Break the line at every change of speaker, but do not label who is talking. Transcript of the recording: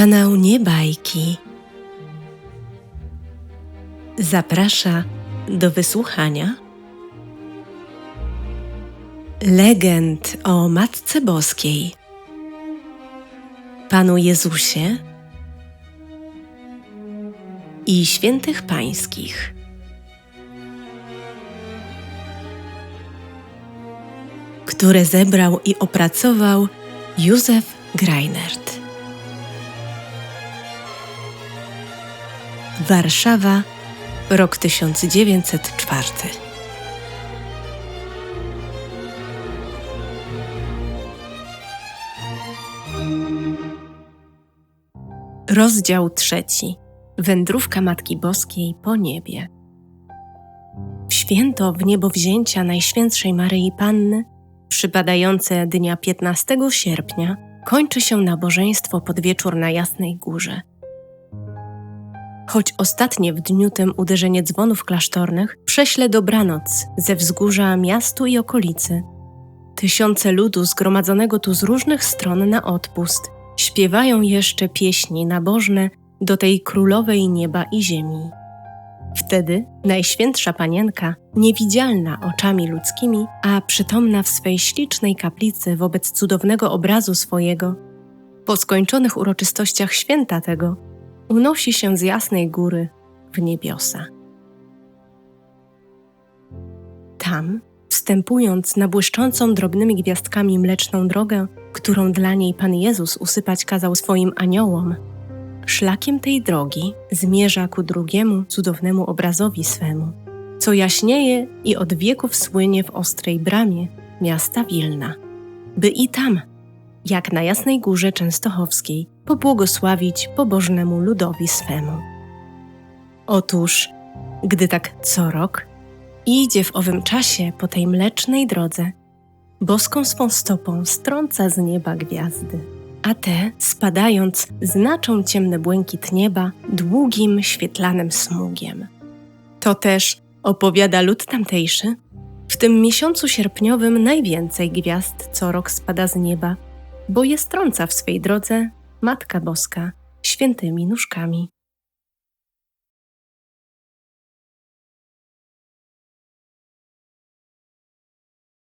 Kanał Niebajki zaprasza do wysłuchania legend o Matce Boskiej, Panu Jezusie i świętych pańskich. które zebrał i opracował Józef Greinert. Warszawa, rok 1904. Rozdział trzeci. Wędrówka Matki Boskiej po niebie. W święto w niebo wzięcia Najświętszej Maryi Panny, przypadające dnia 15 sierpnia, kończy się nabożeństwo pod wieczór na Jasnej Górze. Choć ostatnie w dniu tym uderzenie dzwonów klasztornych prześle dobranoc ze wzgórza miastu i okolicy. Tysiące ludu zgromadzonego tu z różnych stron na odpust śpiewają jeszcze pieśni nabożne do tej królowej nieba i ziemi. Wtedy Najświętsza Panienka, niewidzialna oczami ludzkimi, a przytomna w swej ślicznej kaplicy wobec cudownego obrazu swojego, po skończonych uroczystościach święta tego, unosi się z jasnej góry w niebiosa. Tam, wstępując na błyszczącą drobnymi gwiazdkami mleczną drogę, którą dla niej Pan Jezus usypać kazał swoim aniołom, szlakiem tej drogi zmierza ku drugiemu cudownemu obrazowi swemu, co jaśnieje i od wieków słynie w ostrej bramie miasta Wilna, by i tam, jak na Jasnej Górze Częstochowskiej, pobłogosławić pobożnemu ludowi swemu. Otóż, gdy tak co rok idzie w owym czasie po tej mlecznej drodze, boską swą stopą strąca z nieba gwiazdy, a te, spadając, znaczą ciemny błękit nieba długim, świetlanym smugiem. To też, opowiada lud tamtejszy, w tym miesiącu sierpniowym najwięcej gwiazd co rok spada z nieba, bo je strąca w swej drodze Matka Boska świętymi nóżkami.